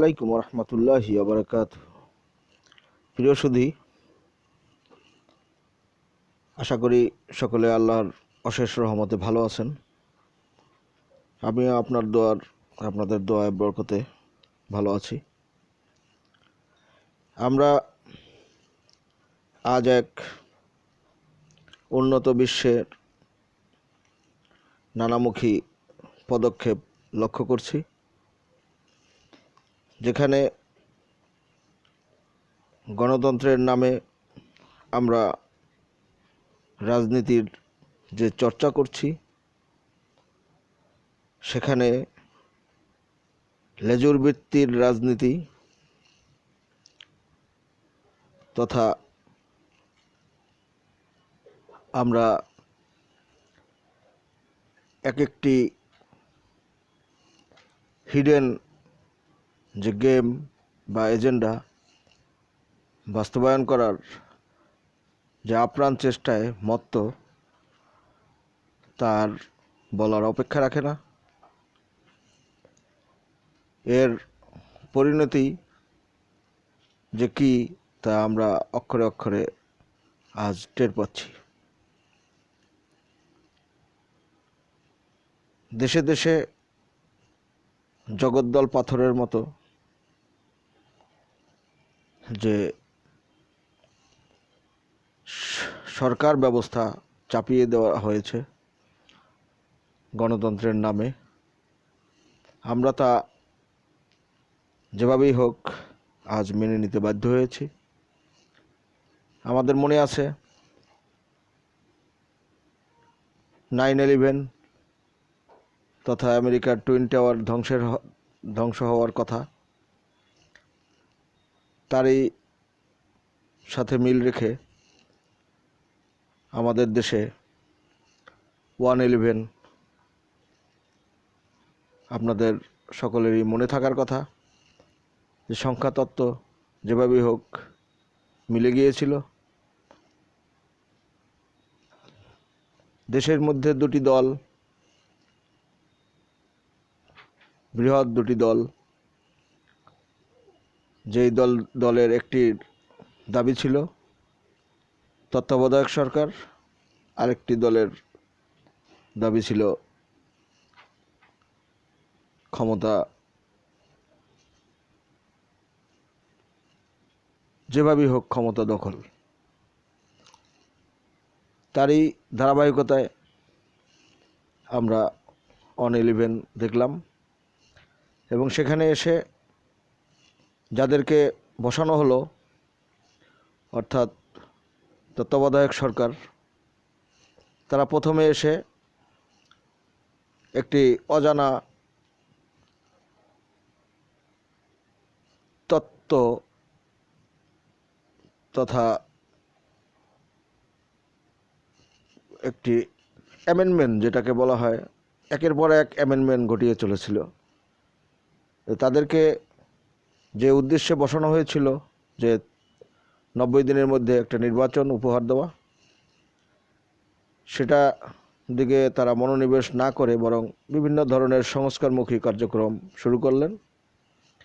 আলাইকুম রহমতুল্লাহ আবরকাত প্রিয় সুধী, আশা করি সকলে আল্লাহর অশেষ রহমতে ভালো আছেন। আমিও আপনার দোয়ার, আপনাদের দোয়ায় বরকতে ভালো আছি। আমরা আজ এক উন্নত বিশ্বের নানামুখী পদক্ষেপ লক্ষ্য করছি। যেখানে গণতন্ত্রের নামে আমরা রাজনীতির যে চর্চা করছি, সেখানে লেজুর বৃত্তির রাজনীতি তথা আমরা এক একটি হিডেন যে গেম বা এজেন্ডা বাস্তবায়ন করার যে আপ্রাণ চেষ্টায় মত্ত, তার বলার অপেক্ষা রাখে না। এর পরিণতি যে কি, তা আমরা অক্ষরে অক্ষরে আজ টের পাচ্ছি। দেশে দেশে জগদ্দল পাথরের মতো যে সরকার ব্যবস্থা চাপিয়ে দেওয়া হয়েছে গণতন্ত্রের নামে। আমরা তা যেভাবেই হোক আজ মেনে নিতে বাধ্য হয়েছি। আমাদের মনে আছে নাইন ইলেভেন তথা আমেরিকার টুইন টাওয়ার ধ্বংসের ধ্বংস হওয়ার কথা। তারই সাথে মিল রেখে আমাদের দেশে ওয়ান ইলেভেন আপনাদের সকলেরই মনে থাকার কথা। যে সংখ্যা তত্ত্ব যেভাবেই হোক মিলে গিয়েছিল। দেশের মধ্যে দুটি দল, বৃহৎ দুটি দল যেই দল, দলের একটির দাবি ছিল, তত্ত্বাবধায়ক সরকার, আরেকটি দলের দাবি ছিল ক্ষমতা। যেভাবেই হোক ক্ষমতা দখল। তারই ধারাবাহিকতায় আমরা অন ইলেভেন দেখলাম এবং সেখানে এসে যাদেরকে বসানো হলো, অর্থাৎ তত্ত্বাবধায়ক সরকার, তারা প্রথমে এসে একটি অজানা তত্ত্ব তথা একটি অ্যামেন্ডমেন্ট, যেটাকে বলা হয়, একের পর এক অ্যামেন্ডমেন্ট ঘটিয়ে চলেছিল। তাদেরকে যে উদ্দেশ্যে বসানো হয়েছিল যে নব্বই দিনের মধ্যে একটা নির্বাচন উপহার দেওয়া, সেটা দিকে তারা মনোনিবেশ না করে বরং বিভিন্ন ধরনের সংস্কারমুখী কার্যক্রম শুরু করলেন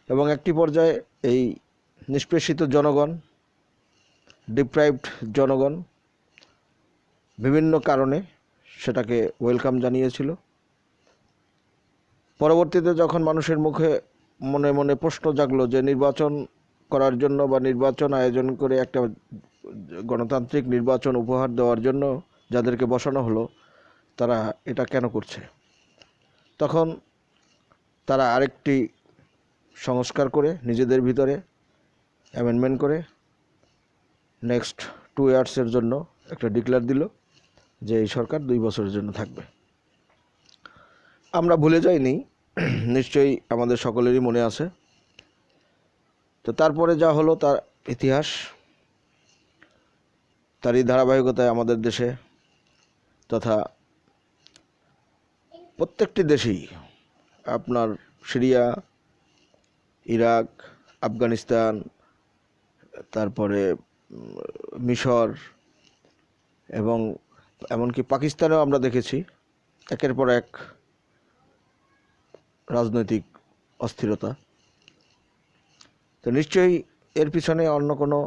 এবং একটি পর্যায়ে এই নিষ্পেষিত জনগণ ডিপ্রাইভড জনগণ বিভিন্ন কারণে সেটাকে ওয়েলকাম জানিয়েছিল। পরবর্তীতে যখন মানুষের মুখে মনে মনে প্রশ্ন জাগলো যে নির্বাচন করার জন্য বা নির্বাচন আয়োজন করে একটা গণতান্ত্রিক নির্বাচন উপহার দেওয়ার জন্য যাদেরকে বসানো হলো, তারা এটা কেন করছে? তখন তারা আরেকটি সংস্কার করে নিজেদের ভিতরে অ্যামেন্ডমেন্ট করে নেক্সট টু ইয়ার্সের জন্য একটা ডিক্লেয়ার দিল যে এই সরকার দুই বছরের জন্য থাকবে। আমরা ভুলে যাইনি নিশ্চয়ই আমাদের সকলেরই মনে আছে। তো তারপরে যা হলো তার ইতিহাস, তারই ধারাবাহিকতায় আমাদের দেশে তথা প্রত্যেকটি দেশেই আপনার সিরিয়া, ইরাক, আফগানিস্তান, তারপরে মিশর এবং এমনকি পাকিস্তানেও আমরা দেখেছি, একের পর এক রাজনৈতিক অস্থিরতা। তো নিশ্চয়ই এর পিছনে অন্য কোনো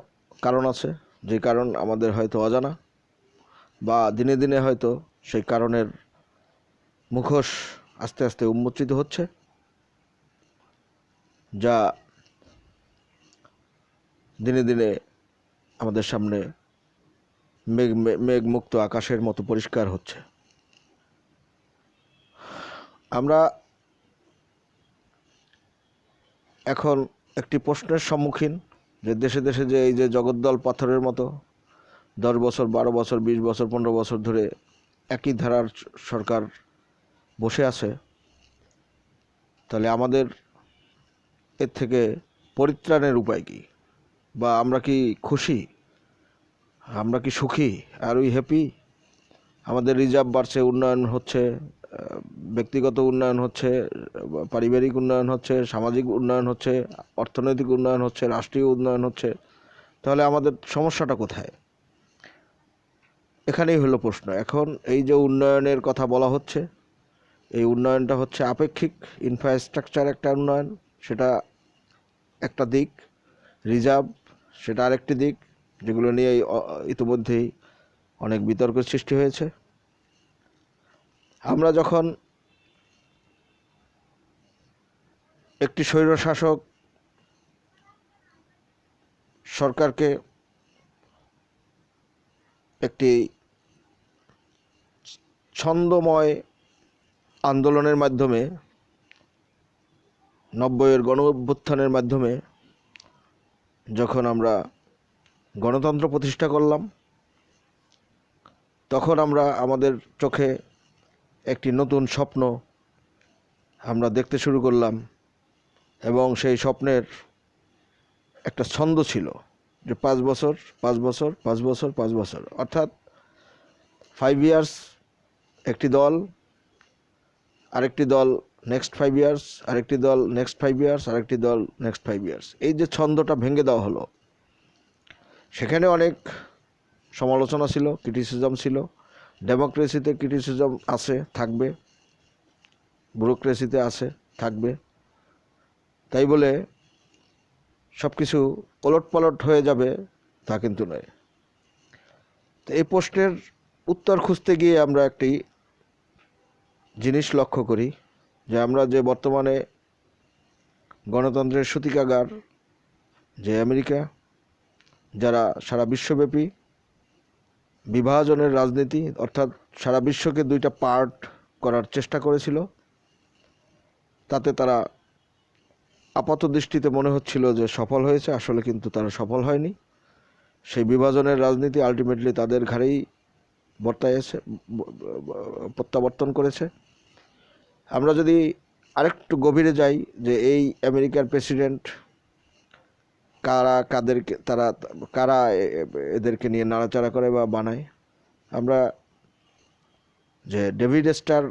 কারণ আছে, যে কারণ আমাদের হয়তো অজানা, বা দিনে দিনে হয়তো সেই কারণের মুখোশ আস্তে আস্তে উন্মোচিত হচ্ছে, যা দিনে দিনে আমাদের সামনে মেঘ মেঘমুক্ত আকাশের মতো পরিষ্কার হচ্ছে। আমরা এখন একটি প্রশ্নের সম্মুখীন যে দেশে দেশে যে এই যে জগদ্দল পাথরের মতো দশ বছর, বারো বছর, বিশ বছর, পনেরো বছর ধরে একই ধারার সরকার বসে আছে, তাহলে আমাদের এর থেকে পরিত্রাণের উপায় কি? বা আমরা কি খুশি? আমরা কি সুখী? আর উই হ্যাপি আমাদের রিজার্ভ বাড়ছে, উন্নয়ন হচ্ছে ব্যক্তিগত উন্নয়ন হচ্ছে, পারিবারিক উন্নয়ন হচ্ছে, সামাজিক উন্নয়ন হচ্ছে, অর্থনৈতিক উন্নয়ন হচ্ছে, রাষ্ট্রীয় উন্নয়ন হচ্ছে। তাহলে আমাদের সমস্যাটা কোথায়? এখানেই হলো প্রশ্ন। এখন এই যে উন্নয়নের কথা বলা হচ্ছে, এই উন্নয়নটা হচ্ছে আপেক্ষিক ইনফ্রাস্ট্রাকচার একটা উন্নয়ন, সেটা একটা দিক রিজার্ভ সেটা আরেকটি দিক, যেগুলো নিয়ে ইতিমধ্যেই অনেক বিতর্কের সৃষ্টি হয়েছে। আমরা যখন একটি স্বৈরশাসক সরকারকে একটি ছন্দময় আন্দোলনের মাধ্যমে, নব্বইয়ের গণ অভ্যুত্থানের মাধ্যমে যখন আমরা গণতন্ত্র প্রতিষ্ঠা করলাম, তখন আমরা আমাদের চোখে একটি নতুন স্বপ্ন আমরা দেখতে শুরু করলাম এবং সেই স্বপ্নের একটা ছন্দ ছিল যে পাঁচ বছর পাঁচ বছর পাঁচ বছর পাঁচ বছর। অর্থাৎ ফাইভ ইয়ার্স একটি দল, আরেকটি দল নেক্সট ফাইভ ইয়ার্স আরেকটি দল নেক্সট ফাইভ ইয়ার্স আরেকটি দল নেক্সট ফাইভ ইয়ার্স এই যে ছন্দটা ভেঙে দেওয়া হলো, সেখানে অনেক সমালোচনা ছিল ক্রিটিসিজম ছিল ডেমোক্রেসিতে ক্রিটিসিজম আছে, থাকবে। ব্যুরোক্রেসিতে আছে, থাকবে। তাই বলে সব কিছু ওলট পালট হয়ে যাবে তা কিন্তু নয়। তো এই প্রশ্নের উত্তর খুঁজতে গিয়ে আমরা একটি জিনিস লক্ষ্য করি যে আমরা যে বর্তমানে গণতন্ত্রের সূতিকাগার, যে আমেরিকা, যারা সারা বিশ্বব্যাপী বিভাজনের রাজনীতি, অর্থাৎ সারা বিশ্বকে দুইটা পার্ট করার চেষ্টা করেছিল। তাতে তারা আপাত দৃষ্টিতে মনে হচ্ছিল যে সফল হয়েছে, আসলে কিন্তু তারা সফল হয়নি। সেই বিভাজনের রাজনীতি আলটিমেটলি তাদের ঘাড়েই বর্তাইছে ব- ব- প্রত্যাবর্তন করেছে। আমরা যদি আরেকটু গভীরে যাই যে এই আমেরিকার প্রেসিডেন্ট কারা কাদেরকে, তারা, কারা এদেরকে নিয়ে নাড়াচাড়া করে বা বানায়? আমরা যে ডেভিড স্টার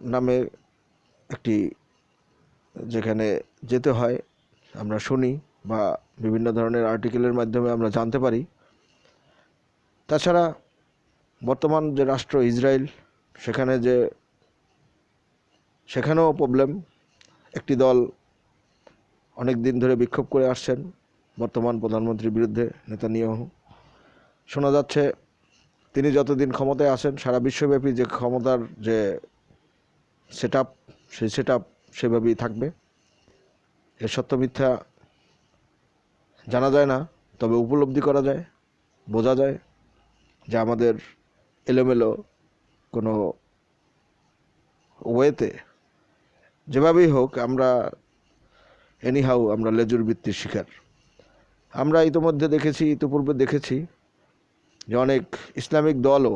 নামে একটি, যেখানে যেতে হয়, আমরা শুনি বা বিভিন্ন ধরনের আর্টিকেলের মাধ্যমে আমরা জানতে পারি। তাছাড়া বর্তমান যে রাষ্ট্র ইসরায়েল, সেখানে যে, সেখানেও প্রবলেম একটি দল অনেক দিন ধরে বিক্ষোভ করে আসছেন। বর্তমান প্রধানমন্ত্রীর বিরুদ্ধে নেতানিয়াহু। শোনা যাচ্ছে, তিনি যতদিন ক্ষমতায় আসেন সারা বিশ্বব্যাপী যে ক্ষমতার যে সেট আপ সেই সেট আপ সেভাবেই থাকবে। এর সত্য মিথ্যা জানা যায় না, তবে উপলব্ধি করা যায়, বোঝা যায় যে আমাদের এলোমেলো কোনো ওয়েতে যেভাবেই হোক, আমরা এনিহাউ আমরা লেজুর বৃত্তির শিকার। আমরা ইতোমধ্যে দেখেছি, ইতিপূর্বে দেখেছি যে অনেক ইসলামিক দলও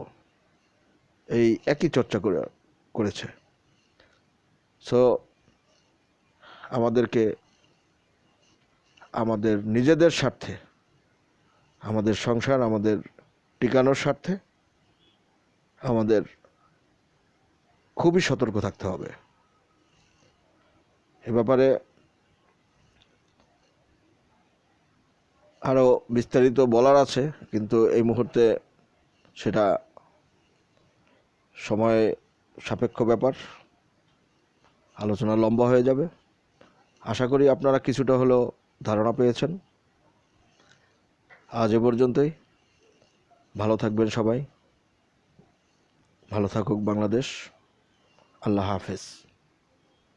এই একই চর্চা করে, করেছে। সো আমাদেরকে, আমাদের নিজেদের স্বার্থে, আমাদের সংসার, আমাদের টিকানোর স্বার্থে, আমাদের খুবই সতর্ক থাকতে হবে। এ ব্যাপারে আরও বিস্তারিত বলার আছে, কিন্তু এই মুহূর্তে সেটা সময় সাপেক্ষ ব্যাপার। আলোচনা লম্বা হয়ে যাবে। আশা করি আপনারা কিছুটা হলেও ধারণা পেয়েছেন। আজ এ পর্যন্তই। ভালো থাকবেন সবাই। ভালো থাকুক বাংলাদেশ। আল্লাহ হাফেজ।